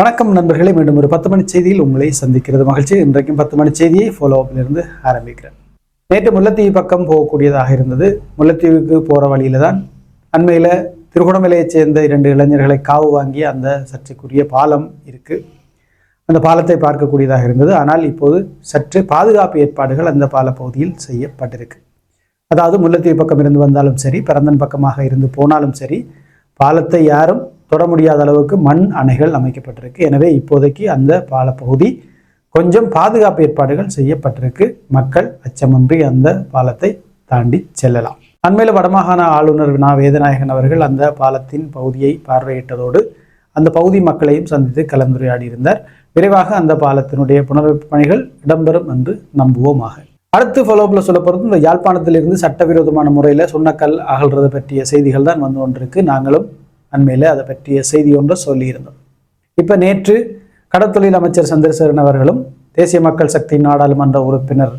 வணக்கம் நண்பர்களே மீண்டும் ஒரு பத்து மணி செய்தியில் உங்களை சந்திக்கிறது மகிழ்ச்சி. இன்றைக்கும் பத்து மணி செய்தியை ஃபாலோ இருந்து ஆரம்பிக்கிறேன். நேற்று முல்லைத்தீவு பக்கம் போகக்கூடியதாக இருந்தது. முல்லைத்தீவுக்கு போகிற வழியில தான் அண்மையில் திருகோணமலையைச் சேர்ந்த இரண்டு இளைஞர்களை காவு வாங்கிய அந்த சர்ச்சைக்குரிய பாலம் இருக்கு. அந்த பாலத்தை பார்க்கக்கூடியதாக இருந்தது. ஆனால் இப்போது சற்று பாதுகாப்பு ஏற்பாடுகள் அந்த பால பகுதியில் செய்யப்பட்டிருக்கு. அதாவது முல்லைத்தீவு பக்கம் இருந்து வந்தாலும் சரி பரந்தன் பக்கமாக இருந்து போனாலும் சரி பாலத்தை யாரும் தொட முடியாத அளவுக்கு மண் அணைகள் அமைக்கப்பட்டிருக்கு. எனவே இப்போதைக்கு அந்த பாலப்பகுதி கொஞ்சம் பாதுகாப்பு ஏற்பாடுகள் செய்யப்பட்டிருக்கு. மக்கள் அச்சமின்றி அந்த பாலத்தை தாண்டி செல்லலாம். அண்மையில் வடமாகாண ஆளுநர் நா வேதநாயகன் அவர்கள் அந்த பாலத்தின் பகுதியை பார்வையிட்டதோடு அந்த பகுதி மக்களையும் சந்தித்து கலந்துரையாடியிருந்தார். விரைவாக அந்த பாலத்தினுடைய புனரமைப்பு பணிகள் இடம்பெறும் என்று நம்புவோமாக. அடுத்து ஃபாலோப்பில் சொல்ல போகிறது இந்த யாழ்ப்பாணத்திலிருந்து சட்டவிரோதமான முறையில் சுண்ணக்கல் அகழ்றது பற்றிய செய்திகள் தான் வந்து கொண்டிருக்கு. நாங்களும் அண்மையில் அதை பற்றிய செய்தி ஒன்று சொல்லியிருந்தோம். இப்போ நேற்று கடத்தொழில் அமைச்சர் சந்திரசேகரன் அவர்களும் தேசிய மக்கள் சக்தி நாடாளுமன்ற உறுப்பினர்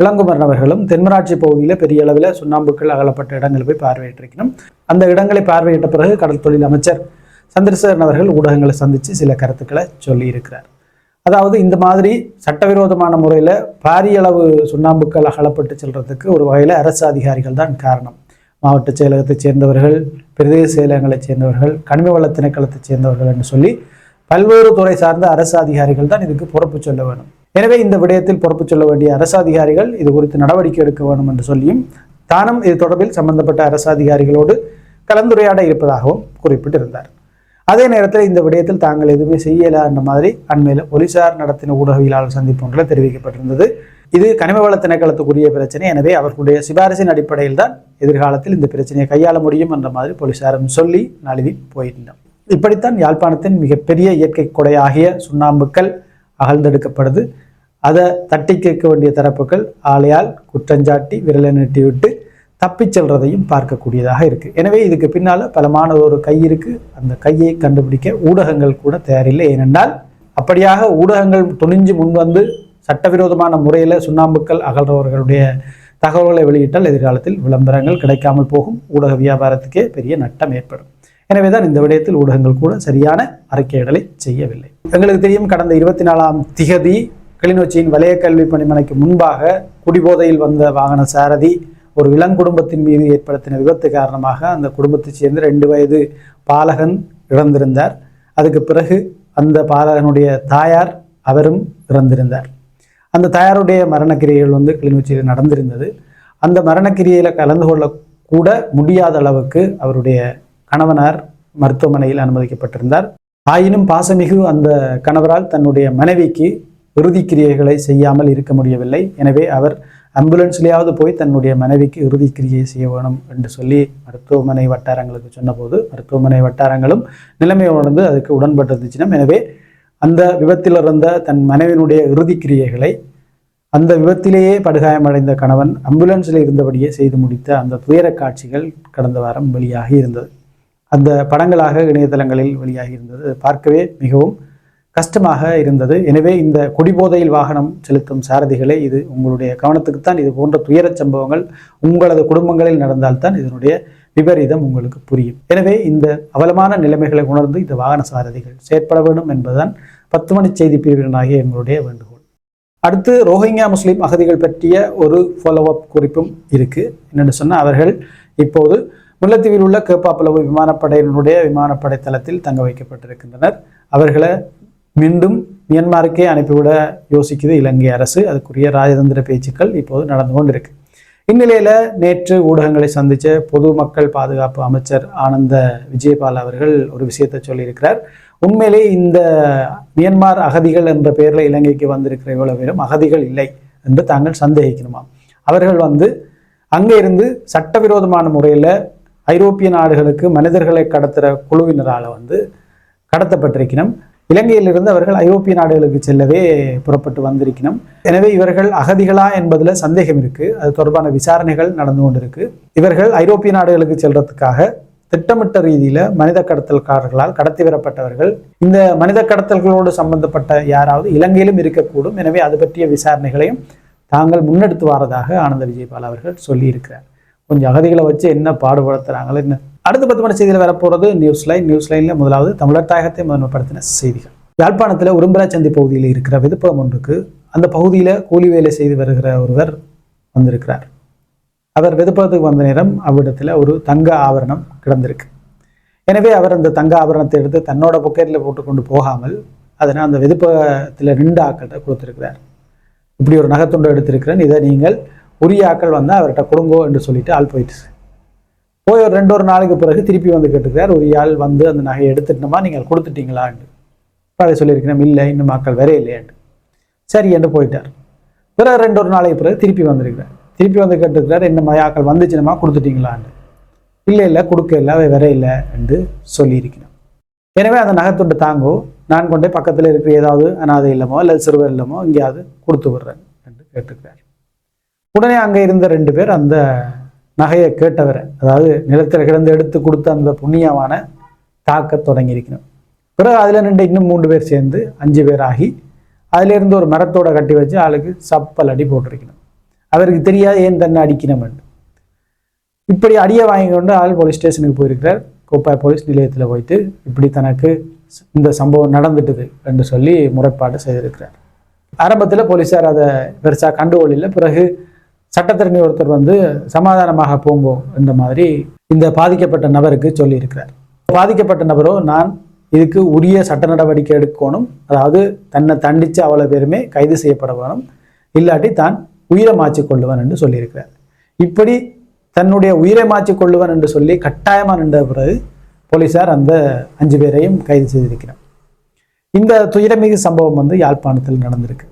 இளங்குமரன் அவர்களும் தென்மராட்சி பகுதியில் பெரிய அளவில் சுண்ணாம்புக்கள் அகலப்பட்ட இடங்களை போய் பார்வையிட்டிருக்கணும் அந்த இடங்களை பார்வையிட்ட பிறகு கடல் தொழில் அமைச்சர் சந்திரசேகரன் அவர்கள் ஊடகங்களை சந்தித்து சில கருத்துக்களை சொல்லியிருக்கிறார். அதாவது இந்த மாதிரி சட்டவிரோதமான முறையில் பாரிய அளவு சுண்ணாம்புக்கள் அகலப்பட்டு செல்றதுக்கு ஒரு வகையில் அரசு அதிகாரிகள் தான் காரணம். மாவட்ட செயலகத்தைச் சேர்ந்தவர்கள் பிரதேச செயலகங்களைச் சேர்ந்தவர்கள் கனிம வள திணைக்களத்தைச் சேர்ந்தவர்கள் என்று சொல்லி பல்வேறு துறை சார்ந்த அரசு அதிகாரிகள் தான் இதுக்கு பொறுப்பு சொல்ல வேணும். எனவே இந்த விடயத்தில் பொறுப்பு சொல்ல வேண்டிய அரசு அதிகாரிகள் இது குறித்து நடவடிக்கை எடுக்க வேண்டும் என்று சொல்லியும் தானும் இது தொடர்பில் சம்பந்தப்பட்ட அரசு அதிகாரிகளோடு கலந்துரையாட இருப்பதாகவும் குறிப்பிட்டிருந்தார். அதே நேரத்தில் இந்த விடயத்தில் தாங்கள் எதுவுமே செய்யலை என்ற மாதிரி அண்மையில் போலீசார் நடத்தின ஊடகவியலாளர் சந்திப்பு ஒன்றில் தெரிவிக்கப்பட்டிருந்தது. இது கனிம வள திணைக்களத்துக்குரிய பிரச்சனை. எனவே அவர்களுடைய சிபாரிசின் அடிப்படையில் தான் எதிர்காலத்தில் இந்த பிரச்சனையை கையாள முடியும் என்ற மாதிரி போலீசாரும் சொல்லி நழுவி போயிருந்தோம் இப்படித்தான் யாழ்ப்பாணத்தின் மிகப்பெரிய இயற்கை கொடையாகிய சுண்ணாம்புக்கள் அகழ்ந்தெடுக்கப்படுது. அதை தட்டி கேட்க வேண்டிய தரப்புகள் ஆலையால் குற்றஞ்சாட்டி விரலை நீட்டிவிட்டு தப்பிச் செல்றதையும் பார்க்கக்கூடியதாக இருக்கு. எனவே இதுக்கு பின்னால பலமான ஒரு கை இருக்கு. அந்த கையை கண்டுபிடிக்க ஊடகங்கள் கூட தயாரில்லை. ஏனென்றால் அப்படியாக ஊடகங்கள் துணிஞ்சு முன்வந்து சட்டவிரோதமான முறையில் சுண்ணாம்புக்கள் அகழ்றவர்களுடைய தகவல்களை வெளியிட்டால் எதிர்காலத்தில் விளம்பரங்கள் கிடைக்காமல் போகும். ஊடக வியாபாரத்துக்கே பெரிய நட்டம் ஏற்படும். எனவே தான் இந்த விடயத்தில் ஊடகங்கள் கூட சரியான அறிக்கையிடலை செய்யவில்லை. எங்களுக்கு தெரியும் கடந்த இருபத்தி நாலாம் திகதி கிளிநொச்சியின் வலய கல்வி பணிமனைக்கு முன்பாக குடிபோதையில் வந்த வாகன சாரதி ஒரு இளங்குடும்பத்தின் மீது ஏற்படுத்தின விபத்து காரணமாக அந்த குடும்பத்தைச் சேர்ந்த ரெண்டு வயது பாலகன் இறந்திருந்தார். அதுக்கு பிறகு அந்த பாலகனுடைய தாயார் அவரும் இறந்திருந்தார். அந்த தாயாருடைய மரணக்கிரியைகள் வந்து கிளிநொச்சியில் நடந்திருந்தது. அந்த மரணக்கிரியையில் கலந்து கொள்ள கூட முடியாத அளவுக்கு அவருடைய கணவனார் மருத்துவமனையில் அனுமதிக்கப்பட்டிருந்தார். ஆயினும் பாசமிகு அந்த கணவரால் தன்னுடைய மனைவிக்கு இறுதி கிரியைகளை செய்யாமல் இருக்க முடியவில்லை. எனவே அவர் ஆம்புலன்ஸ்லேயாவது போய் தன்னுடைய மனைவிக்கு இறுதி கிரியை செய்ய வேணும் என்று சொல்லி மருத்துவமனை வட்டாரங்களுக்கு சொன்னபோது மருத்துவமனை வட்டாரங்களும் நிலைமை உணர்ந்து அதுக்கு உடன்பட்டிருந்துச்சினம். எனவே அந்த விபத்தில் இருந்த தன் மனைவியினுடைய இறுதி கிரியைகளை அந்த விபத்திலேயே படுகாயமடைந்த கணவன் அம்புலன்ஸில் இருந்தபடியே செய்து முடித்த அந்த துயர காட்சிகள் கடந்த வாரம் வெளியாகி இருந்தது. அந்த படங்களாக இணையதளங்களில் வெளியாகி இருந்தது. பார்க்கவே மிகவும் கஷ்டமாக இருந்தது. எனவே இந்த குடிபோதையில் வாகனம் செலுத்தும் சாரதிகளே இது உங்களுடைய கவனத்துக்குத்தான் இது போன்ற துயரச் சம்பவங்கள் உங்களது குடும்பங்களில் நடந்தால்தான் இதனுடைய விபரீதம் உங்களுக்கு புரியும். எனவே இந்த அவலமான நிலைமைகளை உணர்ந்து இந்த வாகன சாரதிகள் செயற்பட வேண்டும் என்பதுதான் பத்து மணி செய்தி பிரிவினராகிய எங்களுடைய வேண்டுகோள். அடுத்து ரோஹிங்கா முஸ்லீம் அகதிகள் பற்றிய ஒரு ஃபாலோ அப் குறிப்பும் இருக்குது என்னென்னு சொன்னால் அவர்கள் இப்போது முல்லைத்தீவில் உள்ள கேப்பாப்பளவு விமானப்படையினுடைய விமானப்படை தளத்தில் தங்க வைக்கப்பட்டிருக்கின்றனர். அவர்களை மீண்டும் மியன்மாருக்கே அனுப்பிவிட யோசிக்குது இலங்கை அரசு. அதுக்குரிய ராஜதந்திர பேச்சுக்கள் இப்போது நடந்து கொண்டிருக்கு. இந்நிலையில நேற்று ஊடகங்களை சந்திச்ச பொதுமக்கள் பாதுகாப்பு அமைச்சர் ஆனந்த விஜயபால் அவர்கள் ஒரு விஷயத்தை சொல்லியிருக்கிறார். உண்மையிலே இந்த மியன்மார் அகதிகள் என்ற பெயரில் இலங்கைக்கு வந்திருக்கிற இவ்வளவு பேரும் அகதிகள் இல்லை என்று தாங்கள் சந்தேகிக்கணுமா? அவர்கள் வந்து அங்கே இருந்து சட்டவிரோதமான முறையில் ஐரோப்பிய நாடுகளுக்கு மனிதர்களை கடத்துகிற குழுவினரால் வந்து கடத்தப்பட்டிருக்கணும். இலங்கையிலிருந்து அவர்கள் ஐரோப்பிய நாடுகளுக்கு செல்லவே புறப்பட்டு வந்திருக்கணும். எனவே இவர்கள் அகதிகளா என்பதில் சந்தேகம் இருக்கு. அது தொடர்பான விசாரணைகள் நடந்து கொண்டிருக்கு. இவர்கள் ஐரோப்பிய நாடுகளுக்கு செல்றதுக்காக திட்டமிட்ட ரீதியில மனித கடத்தல்காரர்களால் கடத்தி வரப்பட்டவர்கள் இந்த மனித கடத்தல்களோடு சம்பந்தப்பட்ட யாராவது இலங்கையிலும் இருக்கக்கூடும். எனவே அது பற்றிய விசாரணைகளையும் தாங்கள் முன்னெடுத்து வாரதாக ஆனந்த விஜயபால் அவர்கள் சொல்லியிருக்கிறார். கொஞ்சம் அகதிகளை வச்சு என்ன பாடுபடுத்துறாங்களோ என்ன அடுத்த பத்து மணி செய்தியில் வரப்போகிறது நியூஸ் லைன் நியூஸ் லைனில் முதலாவது தமிழர் தாயகத்தை முதன்மைப்படுத்தின செய்திகள். யாழ்ப்பாணத்தில் உரும்பராச்சந்தி பகுதியில் இருக்கிற விதுப்பம் ஒன்றுக்கு அந்த பகுதியில் கூலி வேலை செய்து வருகிற ஒருவர் வந்திருக்கிறார். அவர் விதுப்பத்துக்கு வந்த நேரம் அவ்விடத்தில் ஒரு தங்க ஆபரணம் கிடந்திருக்கு. எனவே அவர் அந்த தங்க ஆபரணத்தை எடுத்து தன்னோட பொக்கெட்டில் போட்டு கொண்டு போகாமல் அதனை அந்த விதுப்பத்தில் ரெண்டு ஆக்கள்கிட்ட கொடுத்துருக்கிறார். இப்படி ஒரு நகைத்துண்டு எடுத்திருக்கிறேன். இதை நீங்கள் உரிய ஆக்கள் வந்தால் அவர்கிட்ட கொடுங்கோ என்று சொல்லிட்டு ஆள் போயிட்டு போய் ஒரு ரெண்டு ஒரு நாளுக்கு பிறகு திருப்பி வந்து கேட்டுக்கிறார் ஒரு ஆள் வந்து அந்த நகையை எடுத்துட்டோமா நீங்கள் கொடுத்துட்டீங்களான்னு பழைய சொல்லியிருக்கிறேன் இல்லை இன்னும் மக்கள் வேற இல்லையாண்டு சரி என்று போயிட்டார். பிறகு ரெண்டு ஒரு நாளைக்கு பிறகு திருப்பி வந்திருக்கிறார். திருப்பி வந்து கேட்டுக்கிறார் இந்த மாதிரி ஆக்கள் வந்துச்சுனமா கொடுத்துட்டீங்களான்னு இல்லை இல்லை கொடுக்க இல்லை அவை வேற இல்லை என்று சொல்லியிருக்கிறேன் எனவே அந்த நகைத்துண்டு தாங்கோ நான் கொண்டே பக்கத்தில் இருக்கிற ஏதாவது அனாதை இல்லமோ அல்லது சிறுவர் இல்லமோ எங்கேயாவது கொடுத்து விடுறேன் என்று கேட்டுக்கிறார். உடனே அங்கே இருந்த ரெண்டு பேர் அந்த நகையை கேட்டவரை அதாவது நிலத்தில் கிடந்து எடுத்து கொடுத்த அந்த புண்ணியமான தாக்க தொடங்கி இருக்கணும் பிறகு அதில் நின்று இன்னும் மூன்று பேர் சேர்ந்து அஞ்சு பேர் ஆகி அதுல இருந்து ஒரு மரத்தோட கட்டி வச்சு ஆளுக்கு சப்பல் அடி போட்டிருக்கணும். அவருக்கு தெரியாது ஏன் தன்னை அடிக்கணும்னு இப்படி அடியை வாங்கி கொண்டு ஆள் போலீஸ் ஸ்டேஷனுக்கு போயிருக்கிறார். கோப்பாய் போலீஸ் நிலையத்தில் போயிட்டு இப்படி தனக்கு இந்த சம்பவம் நடந்துட்டுது என்று சொல்லி முறைப்பாடு செய்திருக்கிறார். ஆரம்பத்தில் போலீஸார் அதை பெருசாக கண்டுகொள்ளல. பிறகு சட்டத்திறனி ஒருத்தர் வந்து சமாதானமாக போங்கோ என்ற மாதிரி இந்த பாதிக்கப்பட்ட நபருக்கு சொல்லியிருக்கிறார். பாதிக்கப்பட்ட நபரோ நான் இதுக்கு உரிய சட்ட நடவடிக்கை எடுக்கணும். அதாவது தன்னை தண்டித்து அவ்வளோ பேருமே கைது செய்யப்பட வேணும். இல்லாட்டி தான் உயிரை மாற்றிக் கொள்ளுவன் என்று சொல்லியிருக்கிறார். இப்படி தன்னுடைய உயிரை மாற்றிக் கொள்ளுவன் என்று சொல்லி கட்டாயமாக நின்ற பிறகு போலீசார் அந்த அஞ்சு பேரையும் கைது செய்திருக்கிறார். இந்த துயரமிகு சம்பவம் வந்து யாழ்ப்பாணத்தில் நடந்திருக்கு.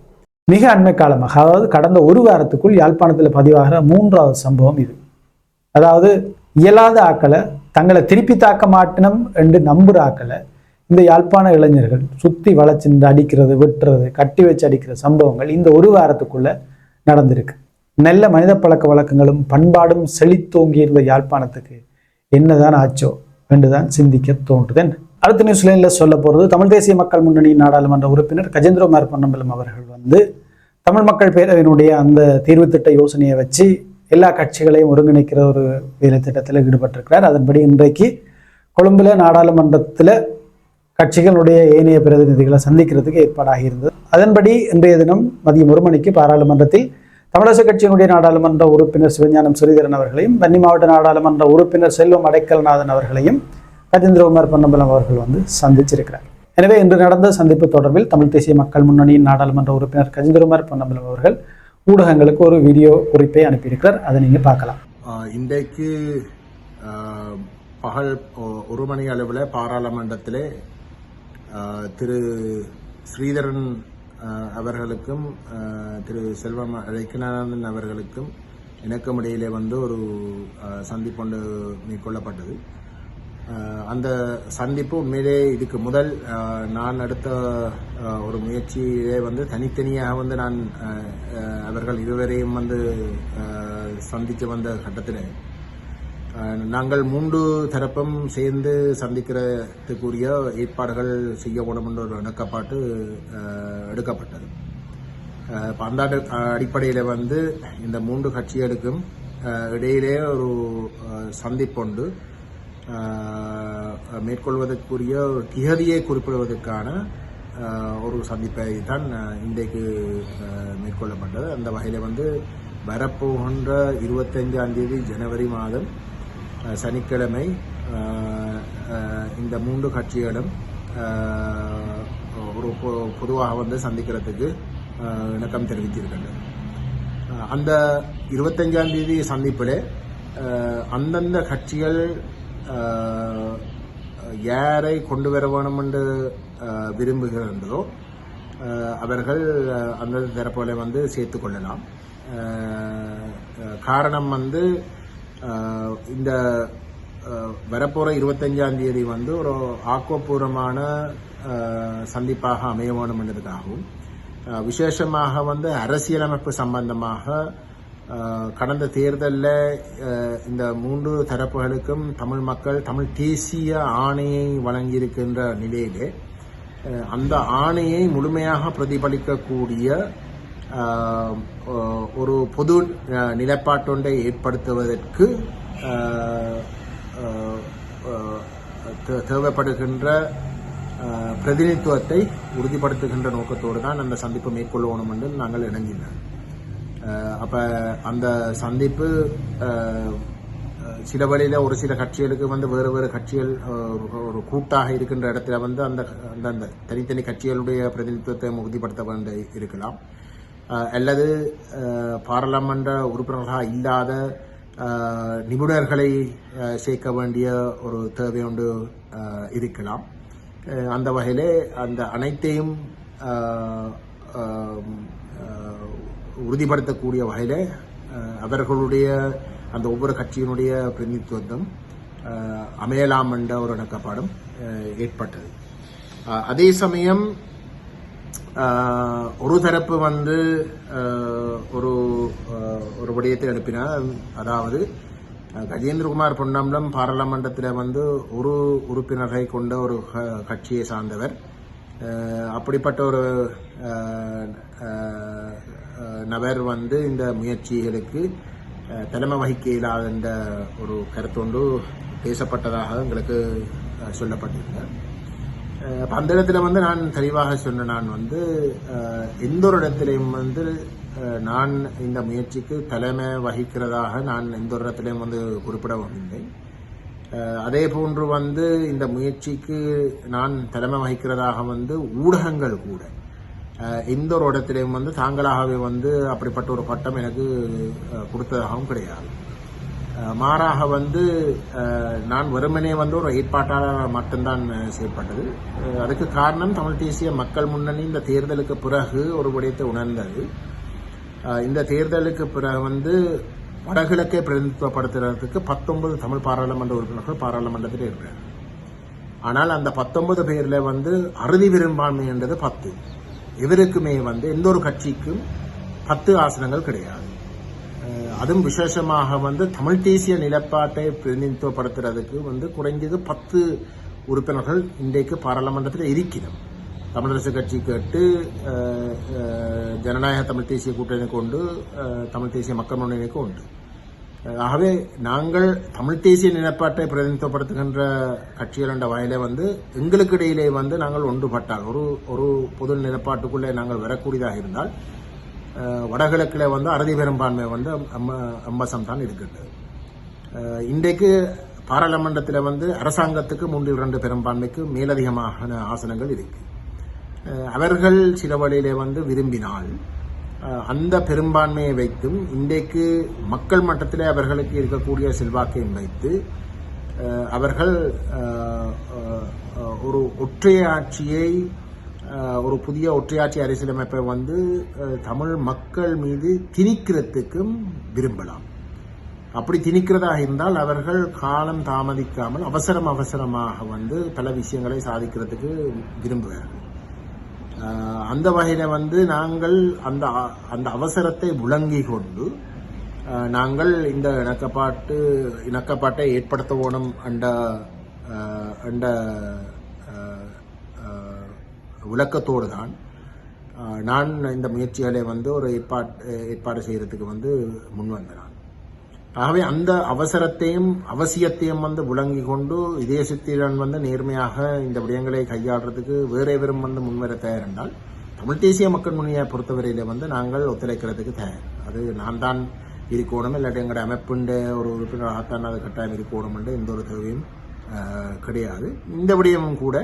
மிக அண்மை காலமாக அதாவது கடந்த ஒரு வாரத்துக்குள் யாழ்ப்பாணத்தில் பதிவாகிற மூன்றாவது சம்பவம் இது. அதாவது இயலாத ஆக்களை தங்களை திருப்பி தாக்க மாட்டினம் என்று நம்புகிற ஆக்களை இந்த யாழ்ப்பாண இளைஞர்கள் சுற்றி வளைச்சிருந்து அடிக்கிறது வெட்டுறது கட்டி வச்சு அடிக்கிற சம்பவங்கள் இந்த ஒரு வாரத்துக்குள்ள நடந்திருக்கு. நல்ல மனித பழக்க வழக்கங்களும் பண்பாடும் செழித்தோங்கி இருந்த யாழ்ப்பாணத்துக்கு என்னதான் ஆச்சோ என்றுதான் சிந்திக்க தோன்றுதன் அடுத்த நியூஸ்லைனில் சொல்ல போகிறது தமிழ் தேசிய மக்கள் முன்னணி நாடாளுமன்ற உறுப்பினர் கஜேந்திரகுமார் பொன்னம்பலம் அவர்கள் வந்து தமிழ் மக்கள் பேரவையினுடைய அந்த தீர்வு திட்ட யோசனையை வச்சு எல்லா கட்சிகளையும் ஒருங்கிணைக்கிற ஒரு வேலை திட்டத்தில் ஈடுபட்டிருக்கிறார். அதன்படி இன்றைக்கு கொழும்புல நாடாளுமன்றத்தில் கட்சிகளுடைய ஏனைய பிரதிநிதிகளை சந்திக்கிறதுக்கு ஏற்பாடாகி இருந்தது. அதன்படி இன்றைய தினம் மதியம் ஒரு மணிக்கு பாராளுமன்றத்தில் தமிழரசு கட்சியினுடைய நாடாளுமன்ற உறுப்பினர் சிவஞானம் ஸ்ரீதரன் அவர்களையும் வன்னி மாவட்ட நாடாளுமன்ற உறுப்பினர் செல்வம் அடைக்கல்நாதன் அவர்களையும் கஜேந்திரகுமார் பொன்னம்பலம் அவர்கள் வந்து சந்திச்சிருக்கிறார். எனவே இன்று நடந்த சந்திப்பு தொடர்பில் தமிழ் தேசிய மக்கள் முன்னணியின் நாடாளுமன்ற உறுப்பினர் கஜேந்திரகுமார் பொன்னம்பலம் அவர்கள் ஊடகங்களுக்கு ஒரு வீடியோ குறிப்பை அனுப்பியிருக்கிறார். அதை நீங்கள் பார்க்கலாம். இன்றைக்கு பகல் ஒரு மணி அளவில் பாராளுமன்றத்திலே திரு ஸ்ரீதரன் அவர்களுக்கும் திரு செல்வம் அழைக்கநாதன் அவர்களுக்கும் இணக்கமிடையிலே வந்து ஒரு சந்திப்பு சந்திப்பொண்டு மேற்கொள்ளப்பட்டது. அந்த சந்திப்பு உண்மையிலே இதுக்கு முதல் நான் எடுத்த ஒரு முயற்சியிலே வந்து தனித்தனியாக வந்து நான் அவர்கள் இருவரையும் வந்து சந்தித்து வந்த கட்டத்தில் நாங்கள் மூன்று தரப்பும் சேர்ந்து சந்திக்கிறதுக்குரிய ஏற்பாடுகள் செய்யக்கூடும் என்ற ஒரு இணக்கப்பாட்டு எடுக்கப்பட்டது. ஆஹ், அந்த அடிப்படையில் வந்து இந்த மூன்று கட்சிகளுக்கும் இடையிலே ஒரு ஆஹ், சந்திப்பொண்டு மேற்கொள்வதற்குரிய ஒரு திகதியை குறிப்பிடுவதற்கான ஒரு சந்திப்பை தான் இன்றைக்கு மேற்கொள்ளப்பட்டது. அந்த வகையில் வந்து வரப்போகின்ற இருபத்தஞ்சாம் தேதி ஜனவரி மாதம் சனிக்கிழமை இந்த மூன்று கட்சிகளும் ஒரு பொதுவாக வந்து சந்திக்கிறதுக்கு இணக்கம் தெரிவித்திருக்கின்றன அந்த இருபத்தஞ்சாம் தேதி சந்திப்பில் அந்தந்த கட்சிகள் யாரை கொண்டு வர வேணும் என்று விரும்புகின்றதோ அவர்கள் அந்த தரப்புகளை வந்து சேர்த்து கொள்ளலாம். காரணம் வந்து இந்த வரப்போகிற இருபத்தஞ்சாம் தேதி வந்து ஒரு ஆக்கப்பூர்வமான சந்திப்பாக அமைய வேணும் என்பதற்காகவும் விசேஷமாக வந்து அரசியலமைப்பு சம்பந்தமாக கடந்த தேர்தலில் இந்த மூன்று தரப்புகளுக்கும் தமிழ் மக்கள் தமிழ் தேசிய ஆணையை வழங்கியிருக்கின்ற நிலையிலே அந்த ஆணையை முழுமையாக பிரதிபலிக்கக்கூடிய ஒரு பொது நிலைப்பாட்டொன்றை ஏற்படுத்துவதற்கு தே- தேவைப்படுகின்ற பிரதிநிதித்துவத்தை உறுதிப்படுத்துகின்ற நோக்கத்தோடு தான் அந்த சந்திப்பை மேற்கொள்ளணும் என்று நாங்கள் இணங்கினோம் அப்போ அந்த சந்திப்பு சில வழியில் ஒரு சில கட்சிகளுக்கு வந்து வேறு வேறு கட்சிகள் ஒரு- கூட்டாக இருக்கின்ற இடத்துல வந்து அந்த அந்த அந்த தனித்தனி கட்சிகளுடைய பிரதிநிதித்துவத்தை உறுதிப்படுத்த வேண்டி இருக்கலாம். அல்லது பாராளுமன்ற உறுப்பினர்களாக இல்லாத நிபுணர்களை சேர்க்க வேண்டிய ஒரு தேவை ஒன்று இருக்கலாம். அந்த வகையிலே அந்த அனைத்தையும் உறுதிப்படுத்தக்கூடிய வகையில் அவர்களுடைய அந்த ஒவ்வொரு கட்சியினுடைய பிரதிநிதித்துவம் அமையலாம் என்ற ஒரு இணக்கப்பாடும் ஏற்பட்டது. அதே சமயம் ஒரு தரப்பு வந்து ஒரு ஒரு விடயத்தை எழுப்பினார். அதாவது கஜேந்திரகுமார் பொன்னம்பலம் பாராளுமன்றத்தில் வந்து ஒரு உறுப்பினரை கொண்ட ஒரு க- கட்சியை சார்ந்தவர். அப்படிப்பட்ட ஒரு நபர் வந்து இந்த முயற்சிகளுக்கு தலைமை வகிக்க இல்லாத என்ற ஒரு கருத்தொண்டு பேசப்பட்டதாக எங்களுக்கு சொல்லப்பட்டிருந்தேன் சொல்லப்பட்டிருந்தார் அந்த இடத்துல வந்து நான் தெளிவாக சொன்ன நான் வந்து எந்த ஒரு இடத்திலையும் வந்து நான் இந்த முயற்சிக்கு தலைமை வகிக்கிறதாக நான் எந்த ஒரு இடத்திலையும் வந்து குறிப்பிடவும் இல்லை. அதே போன்று வந்து இந்த முயற்சிக்கு நான் தலைமை வகிக்கிறதாக வந்து ஊடகங்கள் கூட எந்த ஒரு இடத்திலையும் வந்து தாங்களாகவே வந்து அப்படிப்பட்ட ஒரு பட்டம் எனக்கு கொடுத்ததாகவும் கிடையாது. மாறாக வந்து நான் வெறுமனே வந்து ஒரு ஏற்பாட்டாளர் மட்டும்தான் செய்யப்பட்டது. அதுக்கு காரணம் தமிழ் தேசிய மக்கள் முன்னணி இந்த தேர்தலுக்கு பிறகு ஒரு விடயத்தை உணர்ந்தது. இந்த தேர்தலுக்கு பிறகு வந்து வடகிழக்கை பிரதிநிதித்துவப்படுத்துறதுக்கு பத்தொன்பது தமிழ் பாராளுமன்ற உறுப்பினர்கள் பாராளுமன்றத்தில் இருக்கிறார் ஆனால் அந்த பத்தொன்பது பேரில் வந்து அறுதி பெரும்பான்மை என்றது பத்து. எவருக்குமே வந்து எந்த ஒரு கட்சிக்கும் பத்து ஆசனங்கள் கிடையாது. அதுவும் விசேஷமாக வந்து தமிழ் தேசிய நிலப்பாட்டை பிரதிநிதித்துவப்படுத்துறதுக்கு வந்து குறைஞ்சது பத்து உறுப்பினர்கள் இன்றைக்கு பாராளுமன்றத்தில் இருக்கிறோம். தமிழரசு கட்சி கேட்டு ஜனநாயக தமிழ் தேசிய கூட்டணிக்கு உண்டு தமிழ் தேசிய மக்கள் முன்னணிக்கு உண்டு ஆகவே நாங்கள் தமிழ் தேசிய நிலப்பாட்டை பிரதிநிதித்துவப்படுத்துகின்ற கட்சிகள் என்ற வகையிலே வந்து எங்களுக்கு இடையிலே வந்து நாங்கள் ஒன்றுபட்டால் ஒரு ஒரு பொது நிலப்பாட்டுக்குள்ளே நாங்கள் வரக்கூடியதாக இருந்தால் வடகிழக்கில் வந்து அறுதி பெரும்பான்மை வந்து அம்பசம் தான் இருக்கின்றது. இன்றைக்கு பாராளுமன்றத்தில் வந்து அரசாங்கத்துக்கு மூன்றில் இரண்டு பெரும்பான்மைக்கு மேலதிகமான ஆசனங்கள் இருக்கு. அவர்கள் சில வழியிலே வந்து விரும்பினால் அந்த பெரும்பான்மையை வைத்தும் இன்றைக்கு மக்கள் மட்டத்தில் அவர்களுக்கு இருக்கக்கூடிய செல்வாக்கையும் வைத்து அவர்கள் ஒரு ஒற்றையாட்சியை ஒரு புதிய ஒற்றையாட்சி அரசியலமைப்பை வந்து தமிழ் மக்கள் மீது திணிக்கிறதுக்கும் விரும்பலாம். அப்படி திணிக்கிறதாக இருந்தால் அவர்கள் காலம் தாமதிக்காமல் அவசரம் அவசரமாக வந்து பல விஷயங்களை சாதிக்கிறதுக்கு விரும்புவார்கள் அந்த வகையில் வந்து நாங்கள் அந்த அ- அந்த அவசரத்தை விளங்கி கொண்டு நாங்கள் இந்த இணக்கப்பாட்டு இணக்கப்பாட்டை ஏற்படுத்த வேணும் என்ற என்ற விளக்கத்தோடு தான் நான் இந்த முயற்சிகளை வந்து ஒரு ஏற்பாடு ஏற்பாடு செய்கிறதுக்கு வந்து முன் வந்தேன் ஆகவே அந்த அவசரத்தையும் அவசியத்தையும் வந்து விளங்கி கொண்டு இதயசித்திரன் வந்து நேர்மையாக இந்த விடயங்களை கையாளுறதுக்கு வேற எவரும் வந்து முன்வர தயார் என்றால் தமிழ் தேசிய மக்கள் முன்னியை பொறுத்தவரையில வந்து நாங்கள் ஒத்துழைக்கிறதுக்கு தயார். அது நான் தான் இருக்கணும் இல்லாட்டி எங்களுடைய அமைப்புண்ட ஒரு உறுப்பினராகத்தான் அது கட்டாயம் இருக்கணும் என்று எந்த ஒரு தேவையும் கிடையாது. இந்த விடயமும் கூட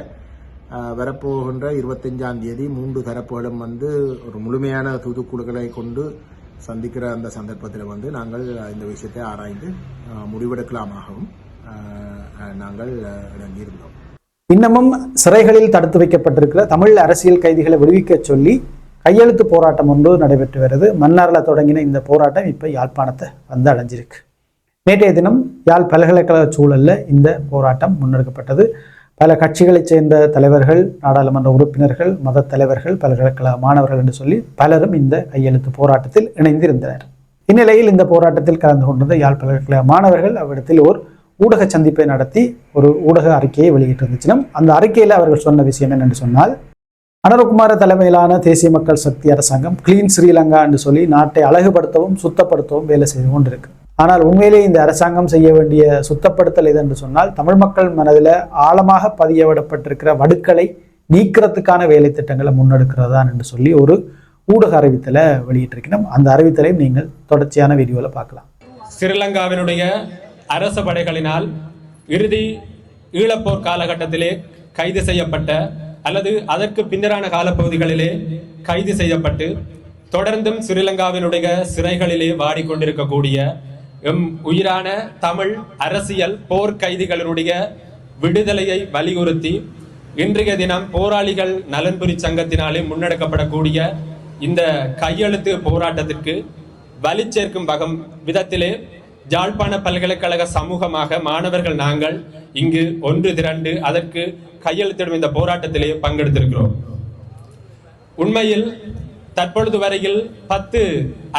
வரப்போகின்ற இருபத்தஞ்சாம் தேதி மூன்று தரப்புகளும் வந்து ஒரு முழுமையான தூதுக்குழுக்களை கொண்டு சந்திக்கிற அந்த சந்தர்ப்பத்தில் வந்து நாங்கள் இந்த விஷயத்தை ஆராய்ந்து முடிவெடுக்கலாமாகவும் நாங்கள் இறங்கியிருந்தோம் இன்னமும் சிறைகளில் தடுத்து வைக்கப்பட்டிருக்கிற தமிழ் அரசியல் கைதிகளை விடுவிக்க சொல்லி கையெழுத்து போராட்டம் ஒன்று நடைபெற்று வருது. மன்னாரில் தொடங்கின இந்த போராட்டம் இப்போ யாழ்ப்பாணத்தை வந்து அடைஞ்சிருக்கு. நேற்றைய தினம் யாழ் பல்கலைக்கழக சூழல்ல இந்த போராட்டம் முன்னெடுக்கப்பட்டது. பல கட்சிகளைச் சேர்ந்த தலைவர்கள் நாடாளுமன்ற உறுப்பினர்கள் மத தலைவர்கள் பல்கலைக்கழக மாணவர்கள் என்று சொல்லி பலரும் இந்த கையெழுத்து போராட்டத்தில் இணைந்திருந்தனர். இந்நிலையில் இந்த போராட்டத்தில் கலந்து கொண்டிருந்த யாழ் பல்கலைக்கழக மாணவர்கள் அவ்விடத்தில் ஒரு ஊடக சந்திப்பை நடத்தி ஒரு ஊடக அறிக்கையை வெளியிட்டிருந்துச்சினும் அந்த அறிக்கையில் அவர்கள் சொன்ன விஷயம் என்னென்று சொன்னால் அனருக்குமார தலைமையிலான தேசிய மக்கள் சக்தி அரசாங்கம் கிளீன் ஸ்ரீலங்கா என்று சொல்லி நாட்டை அழகுபடுத்தவும் சுத்தப்படுத்தவும் வேலை செய்து கொண்டிருக்கு. ஆனால் உண்மையிலே இந்த அரசாங்கம் செய்ய வேண்டிய சுத்தப்படுத்தல் எது என்று சொன்னால் தமிழ் மக்கள் மனதில் ஆழமாக பதியவிடப்பட்டிருக்கிற வடுக்களை நீக்கிறதுக்கான வேலை திட்டங்களை முன்னெடுக்கிறதான் என்று சொல்லி ஒரு ஊடக அறிவித்தலை வெளியிட்டிருக்கணும் அந்த அறிவித்தலையும் நீங்கள் தொடர்ச்சியான வீடியோவில் பார்க்கலாம். ஸ்ரீலங்காவினுடைய அரச படைகளினால் இறுதி ஈழப்போர் காலகட்டத்திலே கைது செய்யப்பட்ட அல்லது அதற்கு பின்னரான காலப்பகுதிகளிலே கைது செய்யப்பட்டு தொடர்ந்தும் ஸ்ரீலங்காவினுடைய சிறைகளிலே வாடிக்கொண்டிருக்கக்கூடிய எம் உயிரான தமிழ் அரசியல் போர் கைதிகளுடைய விடுதலையை வலியுறுத்தி இன்றைய தினம் போராளிகள் நலன்புரி சங்கத்தினாலே முன்னெடுக்கப்படக்கூடிய இந்த கையெழுத்து போராட்டத்திற்கு வலி சேர்க்கும் வகம் விதத்திலே ஜாழ்ப்பாண பல்கலைக்கழக சமூகமாக மாணவர்கள் நாங்கள் இங்கு ஒன்று திரண்டு அதற்கு கையெழுத்திடும் இந்த போராட்டத்திலே பங்கெடுத்திருக்கிறோம். உண்மையில் தற்பொழுது வரையில் பத்து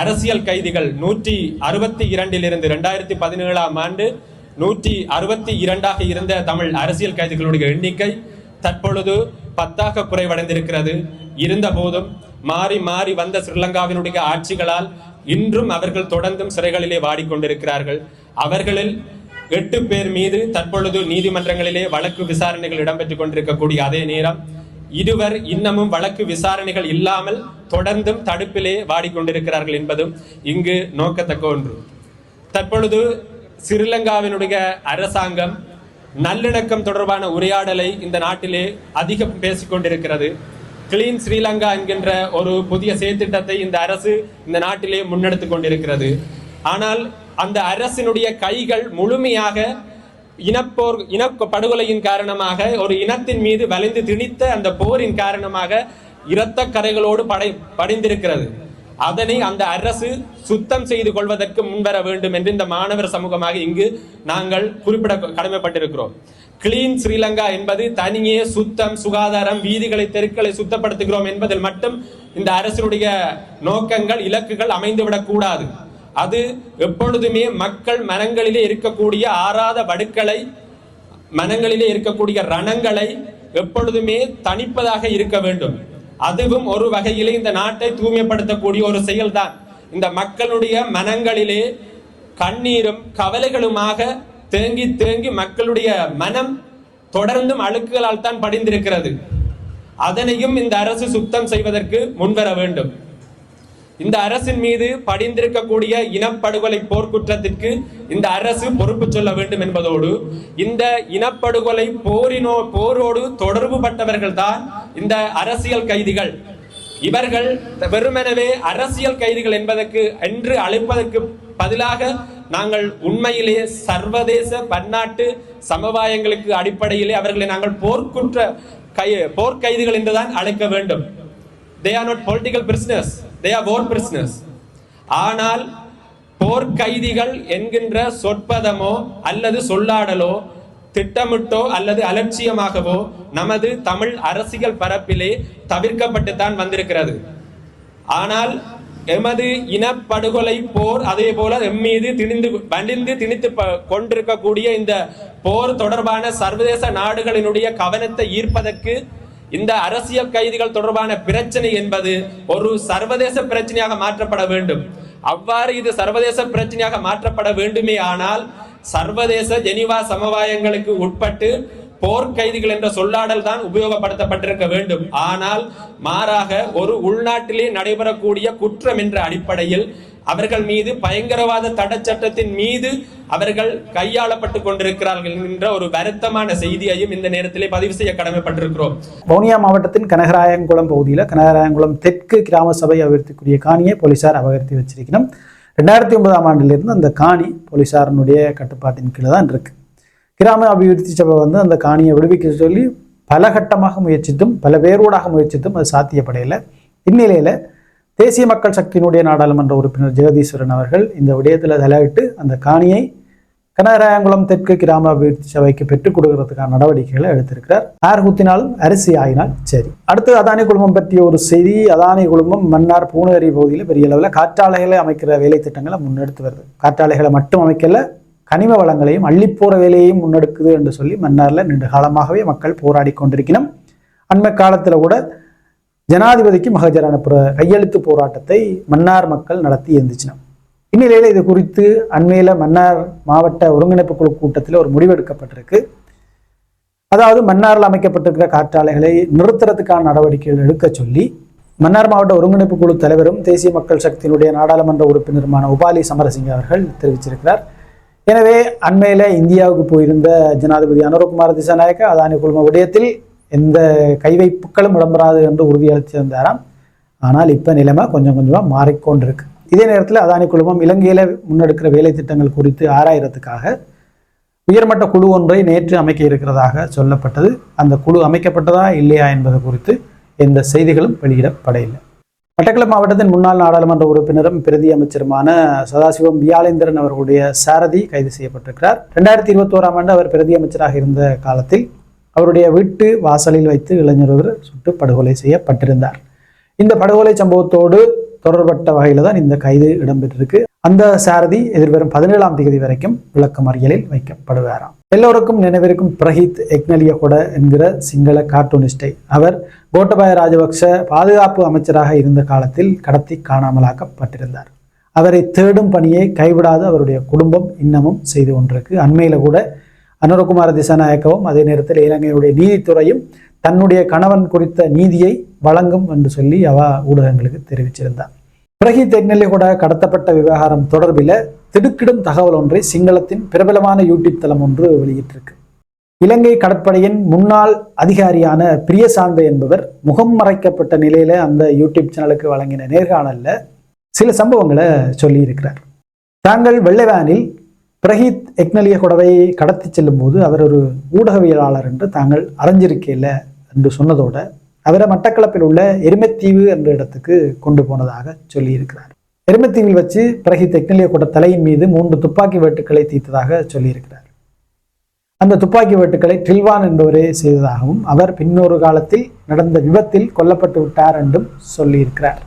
அரசியல் கைதிகள் நூற்றி அறுபத்தி இரண்டிலிருந்து இரண்டாயிரத்தி பதினேழாம் ஆண்டு நூற்றி அறுபத்தி இரண்டாக இருந்த தமிழ் அரசியல் கைதிகளுடைய எண்ணிக்கை தற்பொழுது பத்தாக குறைவடைந்திருக்கிறது. இருந்த போதும் மாறி மாறி வந்த ஸ்ரீலங்காவினுடைய ஆட்சிகளால் இன்றும் அவர்கள் தொடர்ந்தும் சிறைகளிலே வாடிக்கொண்டிருக்கிறார்கள். அவர்களில் எட்டு பேர் மீது தற்பொழுது நீதிமன்றங்களிலே வழக்கு விசாரணைகள் இடம்பெற்றுக் கொண்டிருக்கக்கூடிய அதே நேரம் இருவர் இன்னமும் வழக்கு விசாரணைகள் இல்லாமல் தொடர்ந்தும் தடுப்பிலே வாடிக்கொண்டிருக்கிறார்கள் என்பதும் இங்கு நோக்கத்தக்க ஒன்று. தற்பொழுது சிறிலங்காவினுடைய அரசாங்கம் நல்லிணக்கம் தொடர்பான உரையாடலை இந்த நாட்டிலே அதிகம் பேசிக்கொண்டிருக்கிறது. கிளீன் ஸ்ரீலங்கா என்கின்ற ஒரு புதிய செயற்திட்டத்தை இந்த அரசு இந்த நாட்டிலே முன்னெடுத்துக் கொண்டிருக்கிறது. ஆனால் அந்த அரசினுடைய கைகள் முழுமையாக இனப்போர் இன படுகொலையின் காரணமாக ஒரு இனத்தின் மீது வலிந்து திணித்த அந்த போரின் காரணமாக இரத்த கரைகளோடு படை படிந்திருக்கிறது. அதனை அந்த அரசு சுத்தம் செய்து கொள்வதற்கு முன்வர வேண்டும் என்று இந்த மாணவர் சமூகமாக இங்கு நாங்கள் குறிப்பிட கடமைப்பட்டிருக்கிறோம். கிளீன் ஸ்ரீலங்கா என்பது தனியே சுத்தம் சுகாதாரம் வீதிகளை தெருக்களை சுத்தப்படுத்துகிறோம் என்பதில் மட்டும் இந்த அரசினுடைய நோக்கங்கள் இலக்குகள் அமைந்துவிடக் கூடாது. அது எப்பொழுதுமே மக்கள் மனங்களிலே இருக்கக்கூடிய ஆறாத வடுக்களை மனங்களிலே இருக்கக்கூடிய ரணங்களை எப்பொழுதுமே தணிப்பதாக இருக்க வேண்டும். அதுவும் ஒரு வகையிலே இந்த நாட்டை தூய்மைப்படுத்தக்கூடிய ஒரு செயல்தான். இந்த மக்களுடைய மனங்களிலே கண்ணீரும் கவலைகளுமாக தேங்கி தேங்கி மக்களுடைய மனம் தொடர்ந்தும் அழுக்குகளால் தான் படிந்திருக்கிறது. அதனையும் இந்த அரசு சுத்தம் செய்வதற்கு முன்வர வேண்டும். இந்த அரசின் மீது படிந்திருக்கக்கூடிய இனப்படுகொலை போர்க்குற்றத்திற்கு இந்த அரசு பொறுப்பு சொல்ல வேண்டும் என்பதோடு இந்த இனப்படுகொலை போரினோ போரோடு தொடர்பு பட்டவர்கள் தான் இந்த அரசியல் கைதிகள் இவர்கள் வெறுமெனவே அரசியல் கைதிகள் என்பதற்கு என்று அழைப்பதற்கு பதிலாக நாங்கள் உண்மையிலே சர்வதேச பன்னாட்டு சமுதாயங்களுக்கு அடிப்படையிலே அவர்களை நாங்கள் போர்க்குற்ற கை போர்க்கைதிகள் என்றுதான் அழைக்க வேண்டும். They are not political prisoners they are bore prisoners ஆனால் போர்க்கைதிகள் என்கின்ற சொற்பதமோ அல்லது சொல்லாடலோ திட்டமிட்டோ அல்லது அலட்சியமாகவோ நமது தமிழ் அரசியல் பரப்பிலே தவிர்க்கப்பட்டுத்தான் வந்திருக்கிறது. ஆனால் எமது இனப்படுகொலை போர் அதே போல எம் மீது திணிந்து வலிந்து திணித்து ப- கொண்டிருக்கக்கூடிய இந்த போர் தொடர்பான சர்வதேச நாடுகளினுடைய கவனத்தை ஈர்ப்பதற்கு இந்த அரசியல் கைதிகள் தொடர்பான பிரச்சனை என்பது ஒரு சர்வதேச பிரச்சனையாக மாற்றப்பட வேண்டும். அவ்வாறு இது சர்வதேச பிரச்சனையாக மாற்றப்பட வேண்டுமே ஆனால் சர்வதேச ஜெனிவா சமவாயங்களுக்கு உட்பட்டு போர்க்கைதிகள் என்ற சொல்லாடல் தான் உபயோகப்படுத்தப்பட்டிருக்க வேண்டும். ஆனால் மாறாக ஒரு உள்நாட்டிலே நடைபெறக்கூடிய குற்றம் என்ற அடிப்படையில் அவர்கள் மீது பயங்கரவாத தடச்சட்டத்தின் மீது அவர்கள் கையாளப்பட்டு கொண்டிருக்கிறார்கள் என்ற ஒரு வருத்தமான செய்தியையும் இந்த நேரத்திலே பதிவு செய்ய கடமைப்பட்டிருக்கிறோம். வவுனியா மாவட்டத்தின் கனகராயங்குளம் பகுதியில் கனகராயங்குளம் தெற்கு கிராம சபை அபிவிருத்திக்குரிய காணியை போலீசார் அபகரித்து வச்சிருக்கிறோம் ரெண்டாயிரத்தி ஒன்பதாம் ஆண்டிலிருந்து அந்த காணி போலீசாரினுடைய கட்டுப்பாட்டின் கீழே தான் இருக்குது கிராம அபிவிருத்தி சபை வந்து அந்த காணியை விடுவிக்க சொல்லி பல கட்டமாக முயற்சித்தும் பல பேரோடாக முயற்சித்தும் அது சாத்தியப்படையலை. இந்நிலையில் தேசிய மக்கள் சக்தியினுடைய நாடாளுமன்ற உறுப்பினர் ஜெகதீஸ்வரன் அவர்கள் இந்த விடயத்தில் தலையிட்டு அந்த காணியை கனகராயங்குளம் தெற்கு கிராம அபிவிருத்தி சபைக்கு பெற்றுக் கொடுக்கறதுக்கான நடவடிக்கைகளை எடுத்திருக்கிறார். யார் குத்தினாலும் அரிசி ஆயினால் சரி. அடுத்து அதானி குழுமம் பற்றிய ஒரு செய்தி அதானி குழுமம் மன்னார் பூனகரி பகுதியில் பெரிய அளவில் காற்றாலைகளை அமைக்கிற வேலை திட்டங்களை முன்னெடுத்து வருது. காற்றாலைகளை மட்டும் அமைக்கல கனிம வளங்களையும் அள்ளிப்போற வேலையையும் முன்னெடுக்குது என்று சொல்லி மன்னாரில் நீண்ட காலமாகவே மக்கள் போராடி கொண்டிருக்கணும் அண்மை காலத்தில் கூட ஜனாதிபதிக்கு மகஜர் அனுப்புகிற கையெழுத்து போராட்டத்தை மன்னார் மக்கள் நடத்தி இருந்துச்சினம் இந்நிலையில் இது குறித்து அண்மையில் மன்னார் மாவட்ட ஒருங்கிணைப்பு குழு கூட்டத்தில் ஒரு முடிவெடுக்கப்பட்டிருக்கு. அதாவது மன்னாரில் அமைக்கப்பட்டிருக்கிற காற்றாலைகளை நிறுத்துறதுக்கான நடவடிக்கைகள் எடுக்க சொல்லி மன்னார் மாவட்ட ஒருங்கிணைப்பு குழு தலைவரும் தேசிய மக்கள் சக்தியினுடைய நாடாளுமன்ற உறுப்பினருமான உபாலி சமரசிங்க அவர்கள் தெரிவிச்சிருக்கிறார். எனவே அண்மையில் இந்தியாவுக்கு போயிருந்த ஜனாதிபதி அனுரகுமார் திசாநாயக்க அதானி குழும விடயத்தில் எந்த கைவைப்புகளும் இடம்பெறாது என்று உறுதியளித்திருந்தாராம். ஆனால் இப்போ நிலைமை கொஞ்சம் கொஞ்சமாக மாறிக்கொண்டிருக்கு. இதே நேரத்தில் அதானி குழுமம் இலங்கையில் முன்னெடுக்கிற வேலை திட்டங்கள் குறித்து ஆராயறதுக்காக உயர்மட்ட குழு ஒன்றை நேற்று அமைக்க இருக்கிறதாக சொல்லப்பட்டது. அந்த குழு அமைக்கப்பட்டதா இல்லையா என்பது குறித்து எந்த செய்திகளும் வெளியிடப்படவில்லை. மட்டக்களப்பு மாவட்டத்தின் முன்னாள் நாடாளுமன்ற உறுப்பினரும் பிரதி அமைச்சருமான சதாசிவம் வியாலேந்திரன் அவர்களுடைய சாரதி கைது செய்யப்பட்டிருக்கிறார். ரெண்டாயிரத்தி இருபத்தோராம் ஆண்டு அவர் பிரதி அமைச்சராக இருந்த காலத்தில் அவருடைய வீட்டு வாசலில் வைத்து இளைஞர் ஒருவர் சுட்டு படுகொலை செய்யப்பட்டிருந்தார். இந்த படுகொலை சம்பவத்தோடு தொடர்பட்ட வகையில் தான் இந்த கைது இடம்பெற்றிருக்கு. அந்த சாரதி எதிர்வரும் பதினேழாம் தேதி வரைக்கும் விளக்கமறியலில் வைக்கப்படுவாராம். எல்லோருக்கும் நினைவிருக்கும் பிரஹித் எக்னலியகொட என்கிற சிங்கள கார்ட்டூனிஸ்டை அவர் கோட்டபாய ராஜபக்ஷ பாதுகாப்பு அமைச்சராக இருந்த காலத்தில் கடத்தி காணாமலாக்கப்பட்டிருந்தார். அவரை தேடும் பணியை கைவிடாத அவருடைய குடும்பம் இன்னமும் செய்து கொண்டிருக்கு. அண்மையில் கூட அனுரகுமார திசாநாயக்கவும் அதே நேரத்தில் இலங்கையுடைய நீதித்துறையும் தன்னுடைய கணவன் குறித்த நீதியை வழங்கும் என்று சொல்லி அவ ஊடகங்களுக்கு தெரிவிச்சிருந்தார். பிரகி தென்னலிகூட கடத்தப்பட்ட விவகாரம் தொடர்பில் திடுக்கிடும் தகவல் ஒன்றை சிங்களத்தின் பிரபலமான யூடியூப் தளம் ஒன்று வெளியிட்டிருக்கு. இலங்கை கடற்படையின் முன்னாள் அதிகாரியான பிரியசாந்தை என்பவர் முகம் மறைக்கப்பட்ட நிலையில அந்த யூடியூப் சேனலுக்கு வழங்கின நேர்காணல்ல சில சம்பவங்களை சொல்லி இருக்கிறார் தாங்கள் வெள்ளைவானில் பிரஹீத் எக்னலிய கொடவை கடத்தி செல்லும் போது அவர் ஒரு ஊடகவியலாளர் என்று தாங்கள் அறிஞ்சிருக்கையில் என்று சொன்னதோடு அவரை மட்டக்களப்பில் உள்ள எருமெத்தீவு என்ற இடத்துக்கு கொண்டு போனதாக சொல்லியிருக்கிறார். எருமெத்தீவில் வச்சு பிறகு எக்னலிய கொட தலையின் மீது மூன்று துப்பாக்கி வேட்டுக்களை தீர்த்ததாக சொல்லியிருக்கிறார். அந்த துப்பாக்கி வேட்டுக்களை டில்வான் என்பவரே செய்ததாகவும் அவர் பின்னொரு காலத்தில் நடந்த விபத்தில் கொல்லப்பட்டு விட்டார் என்றும் சொல்லியிருக்கிறார்.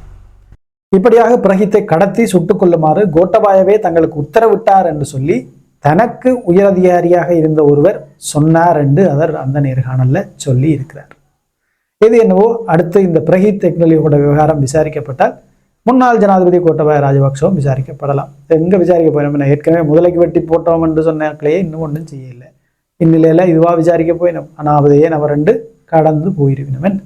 இப்படியாக பிரகித்தை கடத்தி சுட்டுக் கொள்ளுமாறு கோட்டபாயவே தங்களுக்கு உத்தரவிட்டார் என்று சொல்லி தனக்கு உயரதிகாரியாக இருந்த ஒருவர் சொன்னார் என்று அவர் அந்த நேர்காணல்ல சொல்லி இருக்கிறார். இது என்னவோ அடுத்து இந்த பிரஹித் டெக்னாலஜியோட விவகாரம் விசாரிக்கப்பட்டால் முன்னாள் ஜனாதிபதி கோட்டபாய ராஜபக்சவும் விசாரிக்கப்படலாம். எங்கே விசாரிக்க போயினோம் ஏற்கனவே முதலைக்கு வெட்டி போட்டோம் என்று சொன்னாக்களே இன்னும் ஒன்றும் செய்யலை. இந்நிலையில இதுவா விசாரிக்க போயினோம். ஆனால் அதையே நம்ம ரெண்டு கடந்து போயிருவினவன்.